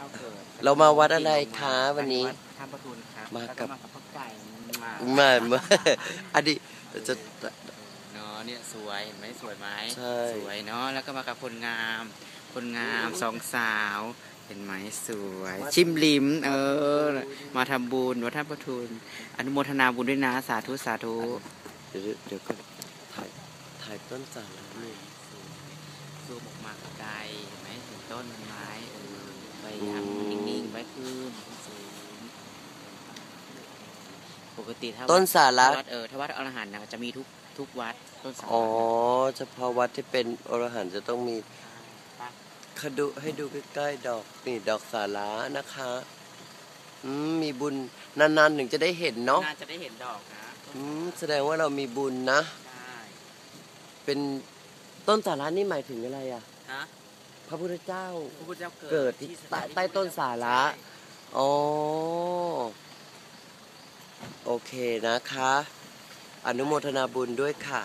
จ้าเกิดเรามาวัดอะไรคะวันนี้วัดท่าประทุนครับมาแล้วกับมากับพ่อไก่มามามาอดีตจะ เนาะเนี่ยสวยเห็นไหมสวยไหมใช่ สวยเนาะแล้วก็มากับคนงาม คนงามสองสาว เห็นไหมสวย ชิมลิม เออ มาทำบุญวัดท่าประทุนอนุโมทนาบุญด้วยนะสาธุสาธุเดี๋ยวเดี๋ยวก็ถ่ายถ่ายต้นสาระนี่ซูมออกมาไกลเห็นไหมเห็นต้นไม้ เออใบยางนิ่งๆไว้ขึ้นสูงปกติถ้าต้นสาระ วัดเออถ้าวัดอรหันต์นะจะมีทุกทุกวัดต้นสาระอ๋อเฉพาะวัดที่เป็นอรหันต์จะต้องมีปะคดูให้ดูใกล้ๆดอกนี่ดอกสาระนะคะอืมมีบุญนานๆถึงจะได้เห็นเนาะน่าจะได้เห็นดอกนะอืมแสดงว่าเรามีบุญนะใช่เป็นต้นสาระนี่หมายถึงอะไรอะ ฮะ พระพุทธเจ้าพระพุทธเจ้าเกิดที่ใต้ใต้ต้นสาระอ๋อโอเคนะคะ อนุโมทนาบุญด้วยค่ะ